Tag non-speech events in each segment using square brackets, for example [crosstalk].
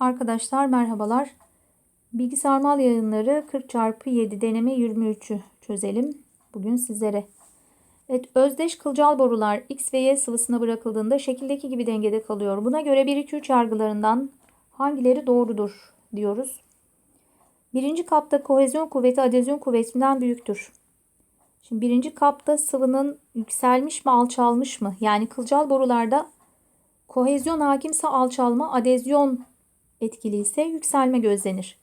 Arkadaşlar merhabalar. Bilgisayar mal yayınları 40 çarpı 7 deneme 23'ü çözelim. Bugün sizlere. Evet, özdeş kılcal borular X ve Y sıvısına bırakıldığında şekildeki gibi dengede kalıyor. Buna göre 1 2 3 yargılarından hangileri doğrudur diyoruz. Birinci kapta kohezyon kuvveti adezyon kuvvetinden büyüktür. Şimdi birinci kapta sıvının yükselmiş mi alçalmış mı? Yani kılcal borularda kohezyon hakimse alçalma, adezyon etkili ise yükselme gözlenir.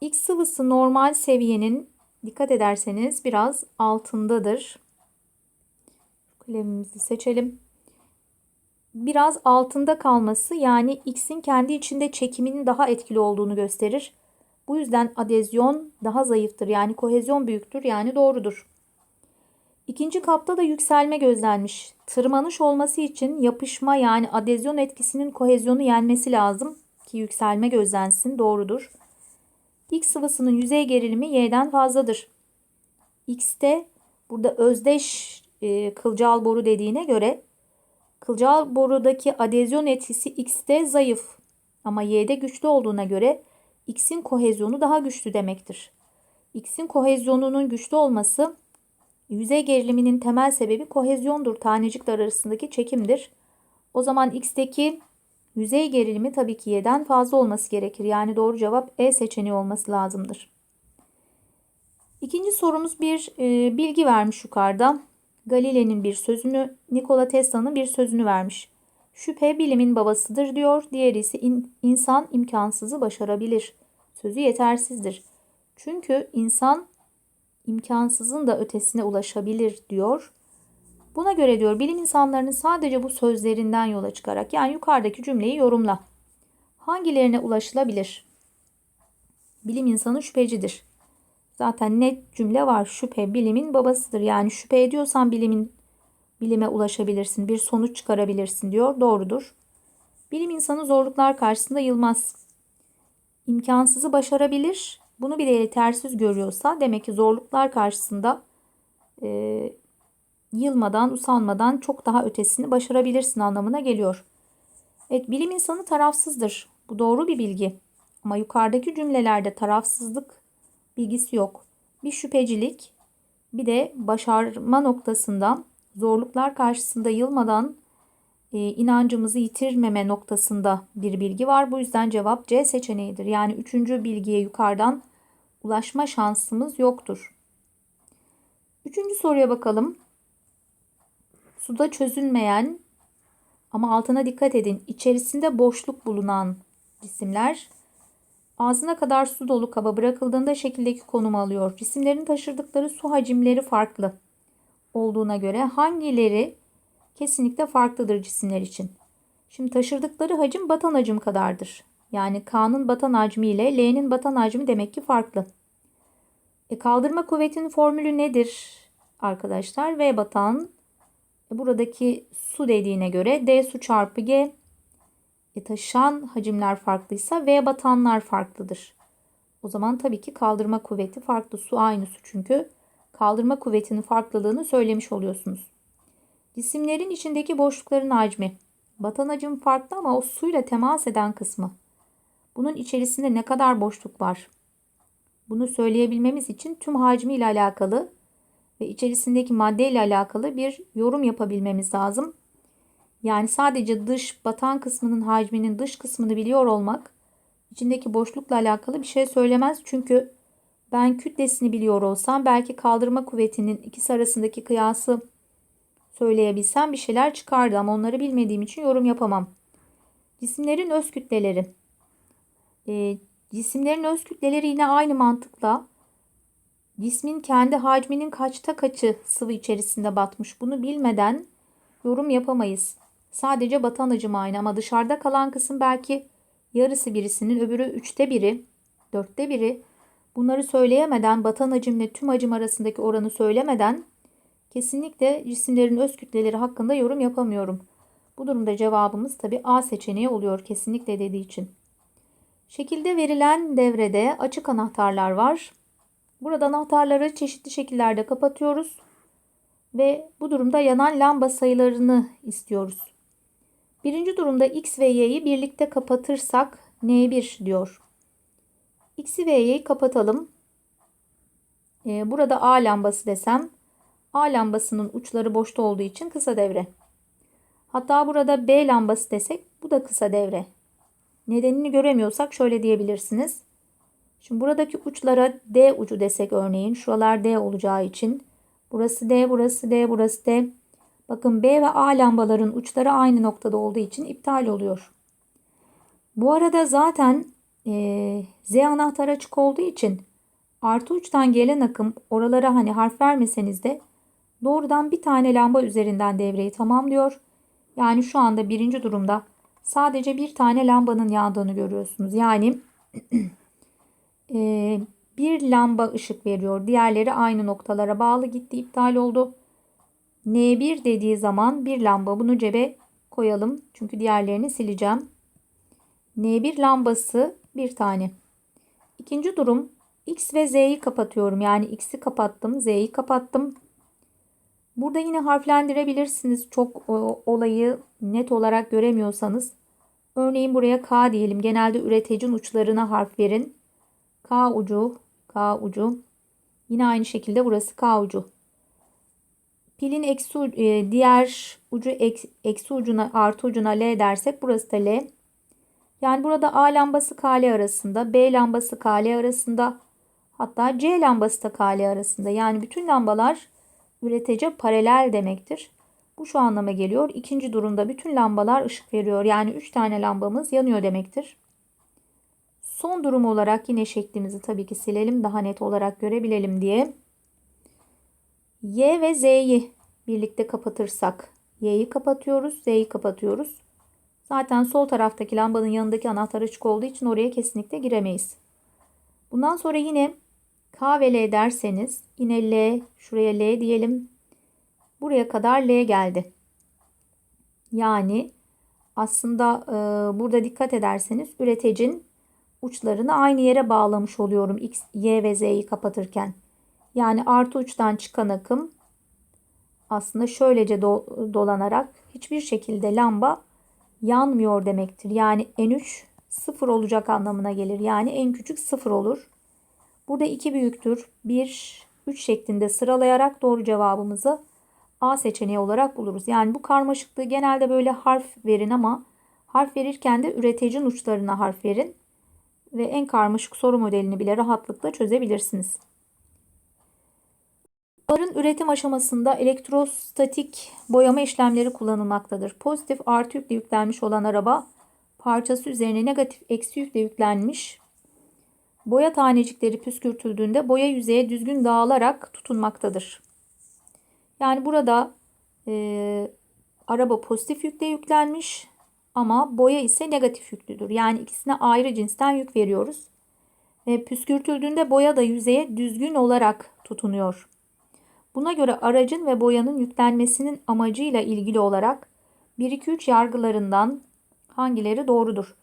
X sıvısı normal seviyenin dikkat ederseniz biraz altındadır. Kalemimizi seçelim. Biraz altında kalması yani X'in kendi içinde çekiminin daha etkili olduğunu gösterir. Bu yüzden adezyon daha zayıftır. Yani kohezyon büyüktür yani doğrudur. İkinci kapta da yükselme gözlenmiş. Tırmanış olması için yapışma yani adezyon etkisinin kohezyonu yenmesi lazım ki yükselme gözlensin doğrudur. X sıvısının yüzey gerilimi Y'den fazladır. X'te burada özdeş e, kılcal boru dediğine göre kılcal borudaki adezyon etkisi X'te zayıf ama Y'de güçlü olduğuna göre X'in kohezyonu daha güçlü demektir. X'in kohezyonunun güçlü olması yüzey geriliminin temel sebebi kohezyondur. Tanecikler arasındaki çekimdir. O zaman X'teki Yüzey gerilimi tabii ki y'den fazla olması gerekir. Yani doğru cevap E seçeneği olması lazımdır. İkinci sorumuz bir e, bilgi vermiş yukarıda. Galile'nin bir sözünü, Nikola Tesla'nın bir sözünü vermiş. Şüphe bilimin babasıdır diyor. Diğeri ise in, insan imkansızı başarabilir. Sözü yetersizdir. Çünkü insan imkansızın da ötesine ulaşabilir diyor. Buna göre diyor bilim insanlarının sadece bu sözlerinden yola çıkarak yani yukarıdaki cümleyi yorumla. Hangilerine ulaşılabilir? Bilim insanı şüphecidir. Zaten net cümle var. Şüphe bilimin babasıdır. Yani şüphe ediyorsan bilimin bilime ulaşabilirsin. Bir sonuç çıkarabilirsin diyor. Doğrudur. Bilim insanı zorluklar karşısında yılmaz. İmkansızı başarabilir. Bunu bile yetersiz görüyorsa demek ki zorluklar karşısında e, yılmadan, usanmadan çok daha ötesini başarabilirsin anlamına geliyor. Evet, bilim insanı tarafsızdır. Bu doğru bir bilgi. Ama yukarıdaki cümlelerde tarafsızlık bilgisi yok. Bir şüphecilik, bir de başarma noktasında zorluklar karşısında yılmadan e, inancımızı yitirmeme noktasında bir bilgi var. Bu yüzden cevap C seçeneğidir. Yani üçüncü bilgiye yukarıdan ulaşma şansımız yoktur. Üçüncü soruya bakalım. Suda çözünmeyen ama altına dikkat edin içerisinde boşluk bulunan cisimler ağzına kadar su dolu kaba bırakıldığında şekildeki konum alıyor. Cisimlerin taşırdıkları su hacimleri farklı olduğuna göre hangileri kesinlikle farklıdır cisimler için? Şimdi taşırdıkları hacim batan hacim kadardır. Yani K'nın batan hacmi ile L'nin batan hacmi demek ki farklı. E kaldırma kuvvetinin formülü nedir arkadaşlar? V batan buradaki su dediğine göre D su çarpı G e, taşıyan hacimler farklıysa V batanlar farklıdır. O zaman tabii ki kaldırma kuvveti farklı. Su aynı su çünkü. Kaldırma kuvvetinin farklılığını söylemiş oluyorsunuz. Cisimlerin içindeki boşlukların hacmi. Batan hacim farklı ama o suyla temas eden kısmı. Bunun içerisinde ne kadar boşluk var? Bunu söyleyebilmemiz için tüm hacmi ile alakalı ve içerisindeki madde alakalı bir yorum yapabilmemiz lazım. Yani sadece dış batan kısmının hacminin dış kısmını biliyor olmak içindeki boşlukla alakalı bir şey söylemez. Çünkü ben kütlesini biliyor olsam belki kaldırma kuvvetinin ikisi arasındaki kıyası söyleyebilsem bir şeyler çıkardı ama onları bilmediğim için yorum yapamam. Cisimlerin öz kütleleri. E, cisimlerin öz kütleleri yine aynı mantıkla cismin kendi hacminin kaçta kaçı sıvı içerisinde batmış bunu bilmeden yorum yapamayız. Sadece batan hacim aynı ama dışarıda kalan kısım belki yarısı birisinin öbürü üçte biri, dörtte biri. Bunları söyleyemeden batan hacimle tüm hacim arasındaki oranı söylemeden kesinlikle cisimlerin öz kütleleri hakkında yorum yapamıyorum. Bu durumda cevabımız tabi A seçeneği oluyor kesinlikle dediği için. Şekilde verilen devrede açık anahtarlar var. Burada anahtarları çeşitli şekillerde kapatıyoruz ve bu durumda yanan lamba sayılarını istiyoruz. Birinci durumda X ve Y'yi birlikte kapatırsak N1 diyor. X'i ve Y'yi kapatalım. Ee, burada A lambası desem A lambasının uçları boşta olduğu için kısa devre. Hatta burada B lambası desek bu da kısa devre. Nedenini göremiyorsak şöyle diyebilirsiniz. Şimdi buradaki uçlara D ucu desek örneğin şuralar D olacağı için burası D, burası D, burası D. Bakın B ve A lambaların uçları aynı noktada olduğu için iptal oluyor. Bu arada zaten e, Z anahtar açık olduğu için artı uçtan gelen akım oralara hani harf vermeseniz de doğrudan bir tane lamba üzerinden devreyi tamamlıyor. Yani şu anda birinci durumda sadece bir tane lambanın yandığını görüyorsunuz. Yani [clears throat] e, bir lamba ışık veriyor. Diğerleri aynı noktalara bağlı gitti iptal oldu. N1 dediği zaman bir lamba bunu cebe koyalım. Çünkü diğerlerini sileceğim. N1 lambası bir tane. İkinci durum X ve Z'yi kapatıyorum. Yani X'i kapattım, Z'yi kapattım. Burada yine harflendirebilirsiniz. Çok olayı net olarak göremiyorsanız. Örneğin buraya K diyelim. Genelde üreticinin uçlarına harf verin. K ucu, K ucu. Yine aynı şekilde burası K ucu. Pilin eksi, e, diğer ucu eksi ucuna artı ucuna L dersek burası da L. Yani burada A lambası KL arasında, B lambası KL arasında, hatta C lambası da KL arasında. Yani bütün lambalar üretici paralel demektir. Bu şu anlama geliyor. İkinci durumda bütün lambalar ışık veriyor. Yani 3 tane lambamız yanıyor demektir. Son durum olarak yine şeklimizi tabii ki silelim. Daha net olarak görebilelim diye. Y ve Z'yi birlikte kapatırsak Y'yi kapatıyoruz, Z'yi kapatıyoruz. Zaten sol taraftaki lambanın yanındaki anahtar açık olduğu için oraya kesinlikle giremeyiz. Bundan sonra yine K ve L derseniz yine L, şuraya L diyelim. Buraya kadar L geldi. Yani aslında e, burada dikkat ederseniz üreticinin uçlarını aynı yere bağlamış oluyorum X, Y ve Z'yi kapatırken. Yani artı uçtan çıkan akım aslında şöylece do dolanarak hiçbir şekilde lamba yanmıyor demektir. Yani N3 sıfır olacak anlamına gelir. Yani en küçük sıfır olur. Burada 2 büyüktür. 1, 3 şeklinde sıralayarak doğru cevabımızı A seçeneği olarak buluruz. Yani bu karmaşıklığı genelde böyle harf verin ama harf verirken de üreticinin uçlarına harf verin. Ve en karmaşık soru modelini bile rahatlıkla çözebilirsiniz. Arın üretim aşamasında elektrostatik boyama işlemleri kullanılmaktadır. Pozitif artı yükle yüklenmiş olan araba parçası üzerine negatif eksi yükle yüklenmiş. Boya tanecikleri püskürtüldüğünde boya yüzeye düzgün dağılarak tutunmaktadır. Yani burada e, araba pozitif yükle yüklenmiş ama boya ise negatif yüklüdür. Yani ikisine ayrı cinsten yük veriyoruz. Ve püskürtüldüğünde boya da yüzeye düzgün olarak tutunuyor. Buna göre aracın ve boyanın yüklenmesinin amacıyla ilgili olarak 1-2-3 yargılarından hangileri doğrudur?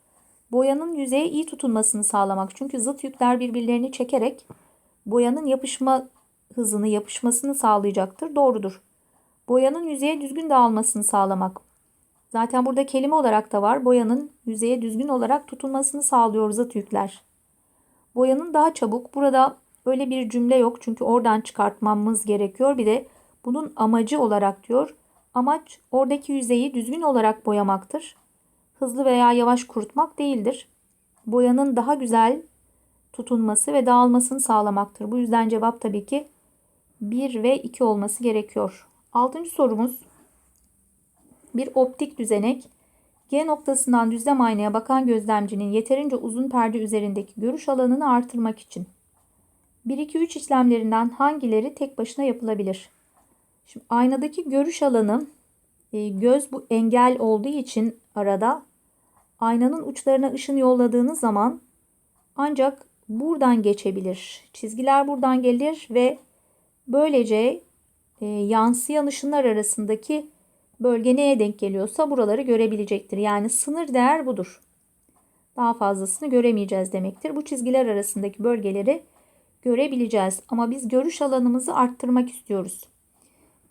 Boyanın yüzeye iyi tutunmasını sağlamak. Çünkü zıt yükler birbirlerini çekerek boyanın yapışma hızını, yapışmasını sağlayacaktır. Doğrudur. Boyanın yüzeye düzgün dağılmasını sağlamak. Zaten burada kelime olarak da var. Boyanın yüzeye düzgün olarak tutunmasını sağlıyor zıt yükler. Boyanın daha çabuk. Burada öyle bir cümle yok. Çünkü oradan çıkartmamız gerekiyor. Bir de bunun amacı olarak diyor. Amaç oradaki yüzeyi düzgün olarak boyamaktır hızlı veya yavaş kurutmak değildir. Boyanın daha güzel tutunması ve dağılmasını sağlamaktır. Bu yüzden cevap tabii ki 1 ve 2 olması gerekiyor. Altıncı sorumuz bir optik düzenek G noktasından düzlem aynaya bakan gözlemcinin yeterince uzun perde üzerindeki görüş alanını artırmak için 1-2-3 işlemlerinden hangileri tek başına yapılabilir? Şimdi aynadaki görüş alanı e, göz bu engel olduğu için arada aynanın uçlarına ışın yolladığınız zaman ancak buradan geçebilir. Çizgiler buradan gelir ve böylece e, yansıyan ışınlar arasındaki bölge neye denk geliyorsa buraları görebilecektir. Yani sınır değer budur. Daha fazlasını göremeyeceğiz demektir. Bu çizgiler arasındaki bölgeleri görebileceğiz. Ama biz görüş alanımızı arttırmak istiyoruz.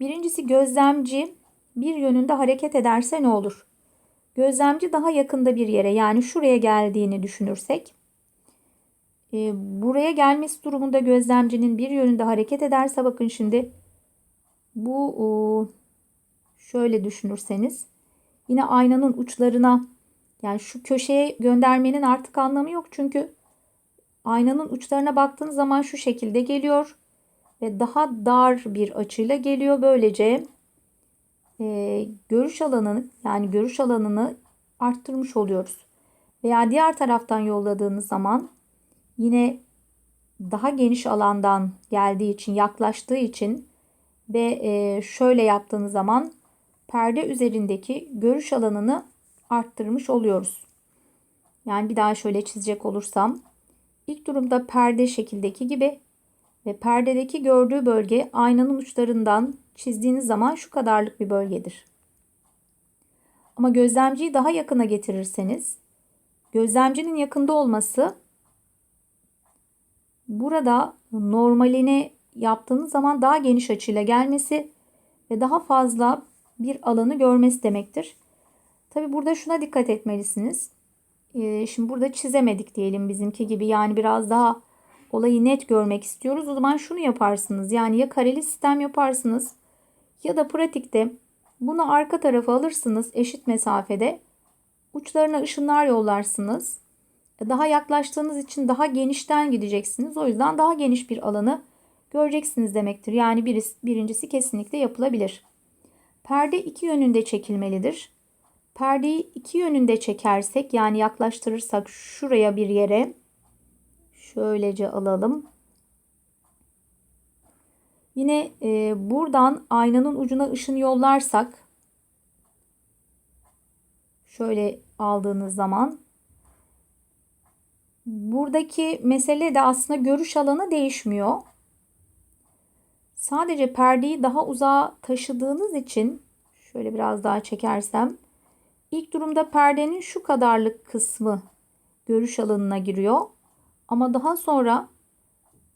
Birincisi gözlemci bir yönünde hareket ederse ne olur? Gözlemci daha yakında bir yere yani şuraya geldiğini düşünürsek e, buraya gelmesi durumunda gözlemcinin bir yönünde hareket ederse bakın şimdi bu o, şöyle düşünürseniz yine aynanın uçlarına yani şu köşeye göndermenin artık anlamı yok çünkü aynanın uçlarına baktığınız zaman şu şekilde geliyor ve daha dar bir açıyla geliyor. Böylece e, görüş alanını yani görüş alanını arttırmış oluyoruz. Veya diğer taraftan yolladığınız zaman yine daha geniş alandan geldiği için yaklaştığı için ve e, şöyle yaptığınız zaman perde üzerindeki görüş alanını arttırmış oluyoruz. Yani bir daha şöyle çizecek olursam ilk durumda perde şekildeki gibi ve perdedeki gördüğü bölge aynanın uçlarından çizdiğiniz zaman şu kadarlık bir bölgedir. Ama gözlemciyi daha yakına getirirseniz gözlemcinin yakında olması burada normaline yaptığınız zaman daha geniş açıyla gelmesi ve daha fazla bir alanı görmesi demektir. Tabi burada şuna dikkat etmelisiniz. Ee, şimdi burada çizemedik diyelim bizimki gibi yani biraz daha olayı net görmek istiyoruz. O zaman şunu yaparsınız. Yani ya kareli sistem yaparsınız ya da pratikte bunu arka tarafa alırsınız eşit mesafede. Uçlarına ışınlar yollarsınız. Daha yaklaştığınız için daha genişten gideceksiniz. O yüzden daha geniş bir alanı göreceksiniz demektir. Yani birisi, birincisi kesinlikle yapılabilir. Perde iki yönünde çekilmelidir. Perdeyi iki yönünde çekersek yani yaklaştırırsak şuraya bir yere şöylece alalım. Yine e, buradan aynanın ucuna ışın yollarsak şöyle aldığınız zaman buradaki mesele de aslında görüş alanı değişmiyor. Sadece perdeyi daha uzağa taşıdığınız için şöyle biraz daha çekersem ilk durumda perdenin şu kadarlık kısmı görüş alanına giriyor. Ama daha sonra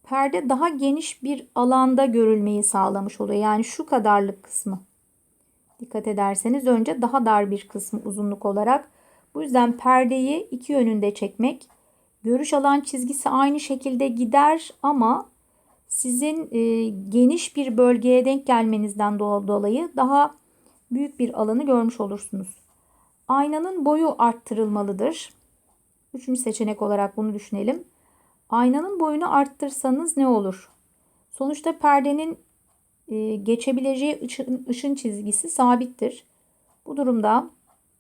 perde daha geniş bir alanda görülmeyi sağlamış oluyor. Yani şu kadarlık kısmı. Dikkat ederseniz önce daha dar bir kısmı uzunluk olarak. Bu yüzden perdeyi iki yönünde çekmek. Görüş alan çizgisi aynı şekilde gider ama sizin e, geniş bir bölgeye denk gelmenizden dolayı daha büyük bir alanı görmüş olursunuz. Aynanın boyu arttırılmalıdır. Üçüncü seçenek olarak bunu düşünelim. Aynanın boyunu arttırsanız ne olur? Sonuçta perdenin e, geçebileceği ışın, ışın çizgisi sabittir. Bu durumda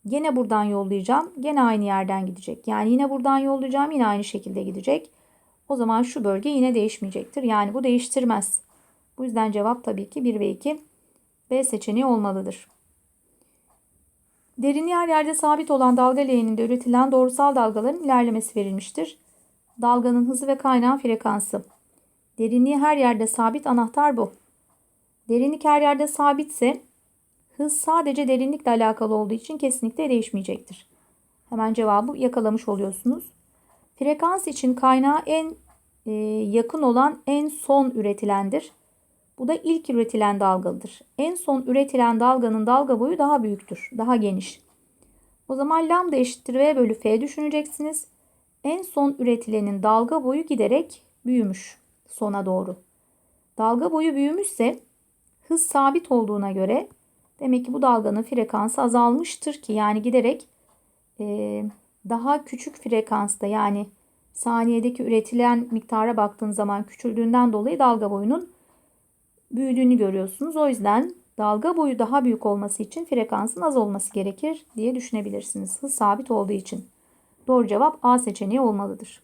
gene buradan yollayacağım. Gene aynı yerden gidecek. Yani yine buradan yollayacağım. Yine aynı şekilde gidecek. O zaman şu bölge yine değişmeyecektir. Yani bu değiştirmez. Bu yüzden cevap tabii ki 1 ve 2 B seçeneği olmalıdır. Derinliği her yerde sabit olan dalga leğeninde üretilen doğrusal dalgaların ilerlemesi verilmiştir. Dalganın hızı ve kaynağın frekansı. Derinliği her yerde sabit anahtar bu. Derinlik her yerde sabitse hız sadece derinlikle alakalı olduğu için kesinlikle değişmeyecektir. Hemen cevabı yakalamış oluyorsunuz. Frekans için kaynağı en yakın olan en son üretilendir. Bu da ilk üretilen dalgadır. En son üretilen dalganın dalga boyu daha büyüktür, daha geniş. O zaman lambda eşittir V bölü F düşüneceksiniz. En son üretilenin dalga boyu giderek büyümüş sona doğru. Dalga boyu büyümüşse hız sabit olduğuna göre demek ki bu dalganın frekansı azalmıştır ki yani giderek e, daha küçük frekansta yani saniyedeki üretilen miktara baktığın zaman küçüldüğünden dolayı dalga boyunun büyüdüğünü görüyorsunuz. O yüzden dalga boyu daha büyük olması için frekansın az olması gerekir diye düşünebilirsiniz. Hız sabit olduğu için. Doğru cevap A seçeneği olmalıdır.